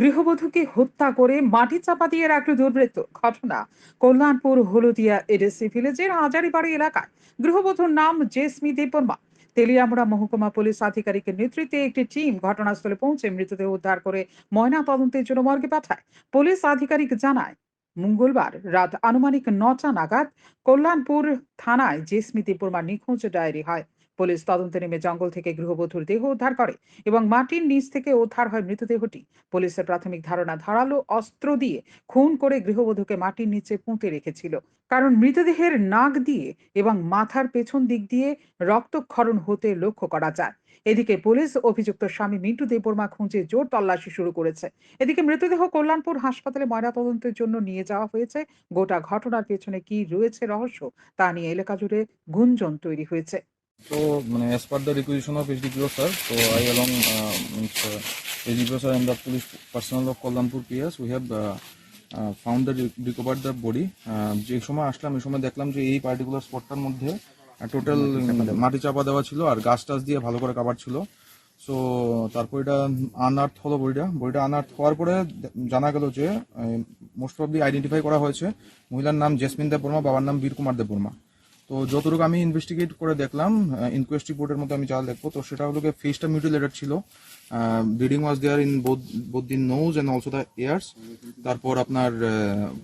গৃহবধূকে হত্যা করে মাটি চাপা দিয়ে রাখল দুর্বৃত্ত। ঘটনা কল্যাণপুর, হলদিয়া এডিসি ভিলেজের হাজারিবাড়ি এলাকায়। গৃহবধূর নাম জেসমি দেববর্মা। তেলিয়ামুড়া মহকুমা পুলিশ আধিকারিকের নেতৃত্বে একটি টিম ঘটনাস্থলে পৌঁছে মৃতদেহ উদ্ধার করে ময়না তদন্তের জন্য মর্গে পাঠায়। পুলিশ আধিকারিক জানায়, মঙ্গলবার রাত আনুমানিক নটা নাগাদ কল্যাণপুর থানায় জেসমি দেববর্মার নিখোঁজ ডায়েরি হয়। পুলিশ তদন্তে নেমে জঙ্গল থেকে গৃহবধূর দেহ উদ্ধার করে এবং মাটির নিচ থেকে উদ্ধার হয় মৃতদেহটি। পুলিশের প্রাথমিক ধারণা, ধারালো অস্ত্র দিয়ে খুন করে গৃহবধূকে মাটির নিচে পুঁতে রেখেছিল। কারণ মৃতদেহের নাক দিয়ে এবং মাথার পেছন দিক দিয়ে রক্তক্ষরণ হতে লক্ষ্য করা যায়। এদিকে পুলিশ অভিযুক্ত স্বামী মিন্টু দেববর্মা খুঁজে জোর তল্লাশি শুরু করেছে। এদিকে মৃতদেহ কল্যাণপুর হাসপাতালে ময়নাতদন্তের জন্য নিয়ে যাওয়া হয়েছে। গোটা ঘটনার পেছনে কি রয়েছে রহস্য তা নিয়ে এলাকা জুড়ে গুঞ্জন তৈরি হয়েছে। So, মানে, as per the requisition of SDPO sir, so I along uh, means, uh, SDPO sir and the police personnel of Kollanpur PS, we have uh, uh, found the re- recovered the body. Uh, যে সময় আসলাম এই সময় দেখলাম যে এই particular স্পটটার মধ্যে total মাটি চাপা দেওয়া। ছিল আর গাছ টাছ দিয়ে ভালো করে কাভার ছিল। সো তারপর এটা আনআর্থ হলো বইটা বইটা আনআর্থ হওয়ার পরে জানা গেল যে মোস্ট অফলি আইডেন্টিফাই করা হয়েছে। মহিলার নাম জেসমিন দেববর্মা বাবার নাম বীর কুমার দেববর্মা তো যতটুকু আমি ইনভেস্টিগেট করে দেখলাম ইনকোয়েস্ট রিপোর্টের মধ্যে আমি যা দেখব তো সেটা হলো ফেসটা মিউটিলেটেড ছিল। Bleeding was there in both both the nose and also the ears তারপর আপনার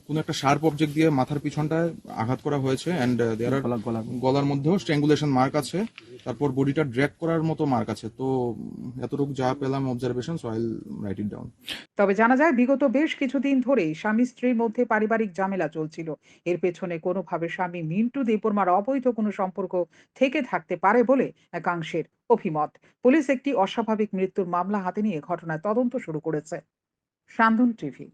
কোনো একটা শার্প অবজেক্ট দিয়ে মাথার পিছনটায় আঘাত করা হয়েছে অ্যান্ড দেয়ার আর গলার মধ্যেও স্ট্র্যাঙ্গুলেশন মার্ক আছে। তারপর বডিটা ড্র্যাগ করার মতো মার্ক আছে। তো এতটুকু যা পেলাম observation so I write it down তবে জানা যায় বিগত বেশ কিছুদিন ধরে স্বামী স্ত্রীর মধ্যে পারিবারিক ঝামেলা চলছিল। এর পেছনে কোনোভাবে স্বামী মিন্টু দেববর্মার অবৈধ কোনো সম্পর্ক থেকে থাকতে পারে বলে একাংশের অভিমত। পুলিশ একটি অস্বাভাবিক মৃত্যুর মামলা হাতে নিয়ে ঘটনায় তদন্ত শুরু করেছে। সান্ধন টিভি